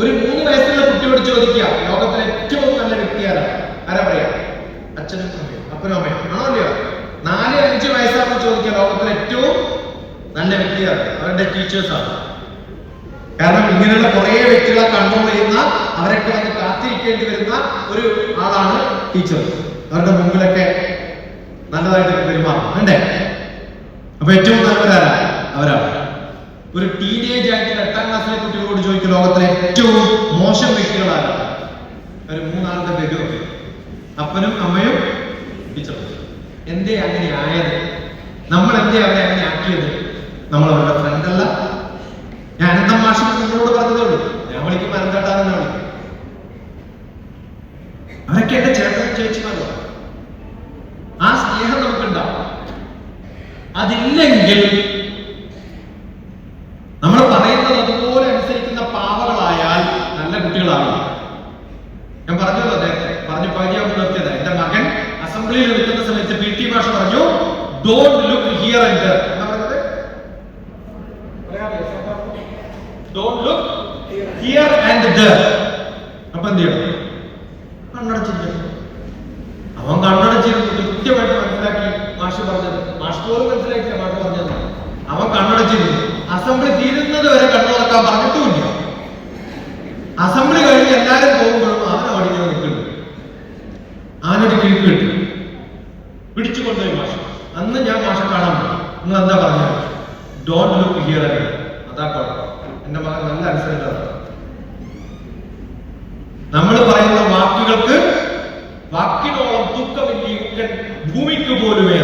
ഒരു മൂന്ന് വയസ്സുള്ള കുട്ടിയോട് ചോദിക്കുക ലോകത്തിലെ ഏറ്റവും നല്ല വ്യക്തി ആരാ? ആരാ പറയാ? അച്ഛനും അമ്മയും അപ്പനും അമ്മയും. ആണോ അല്ലയോ? നാല് അഞ്ച് വയസ്സാണെന്ന് ചോദിക്കുക ലോകത്തിലെ ഏറ്റവും നല്ല വ്യക്തിയാണ് അവരുടെ ടീച്ചേഴ്സാണ് കാരണം ഇങ്ങനെയുള്ള കുറെ വ്യക്തികളെ കൺട്രോൾ ചെയ്യുന്ന അവരൊക്കെ വന്ന് കാത്തിരിക്കേണ്ടി വരുന്ന ഒരു ആളാണ് ടീച്ചർ അവരുടെ മുമ്പിലൊക്കെ നല്ലതായിട്ട് പെരുമാറും. അല്ലേ? അപ്പൊ ഏറ്റവും നല്ലവരാരാ? കുട്ടികളോട് ചോദിക്കും ലോകത്തിലെ ഏറ്റവും മോശം വ്യക്തികളാണ് ഒരു മൂന്നാളുടെ പേരും അപ്പനും അമ്മയും ടീച്ചറും. എന്തേ അങ്ങനെ ആയത്? നമ്മൾ എന്തേ അവരെ അങ്ങനെ ആക്കിയത്? നമ്മൾ അവരുടെ ഫ്രണ്ട് അല്ല. ഞാൻ എന്താ മാഷം നിങ്ങളോട് പറഞ്ഞതേ ഉള്ളൂ. ഞാൻ വിളിക്കും അനന്തേട്ടാന്ന് വിളിക്കും അവരൊക്കെ എന്റെ ചേട്ടൻ ചേച്ചിമാരോ ആ സ്നേഹം നമുക്കുണ്ടാവും. അതില്ലെങ്കിൽ നമ്മൾ പറയുന്നത് അതുപോലെ അനുസരിക്കുന്ന പാവകളായാൽ നല്ല കുട്ടികളാവില്ല ഞാൻ പറഞ്ഞല്ലോ നേരത്തെ പറഞ്ഞു പകുതിയാവുമ്പോൾ നിർത്തിയത് എന്റെ മകൻ അസംബ്ലിയിൽ നിൽക്കുന്ന സമയത്ത് പി ടി ഭാഷ പറഞ്ഞു don't look here and there don't look here and there അപ്പൊ എന്ത് ചെയ്യണം? കണ്ണടച്ചിരിക്കണം. അവൻ കണ്ണടച്ചിരുന്നു. കൃത്യമായിട്ട് മനസ്സിലാക്കി മാഷ് പറഞ്ഞത്. മാഷ് പോലും മനസ്സിലാക്കിയ മാഷ് പറഞ്ഞത്. അവൻ കണ്ണടച്ചിരുന്നു. അസംബ്ലി തീരുന്നത് വരെ കണ്ണുറക്കാൻ പറഞ്ഞിട്ടുമില്ല. പിടിച്ചു മാഷ്. അന്ന് ഞാൻ മാഷ കാണാൻ പോയി. നിങ്ങൾ എന്താ പറഞ്ഞത് ഡോണ്ട് ലുക്ക് ഹിയർ അതാ കുഴപ്പം. എന്റെ മകൻ നല്ല അനുസരിച്ചാണ് നമ്മൾ പറയുന്ന വാക്കുകൾക്ക് വാക്കിനോളം തൂക്കമില്ലി ഭൂമിക്ക് പോലുമേ.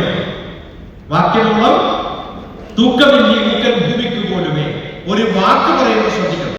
വാക്കിനോളം തൂക്കമില്ലി ഭൂമിക്ക് പോലുമേ ഒരു വാക്ക് പറയുന്നത് ശ്രദ്ധിക്കണം.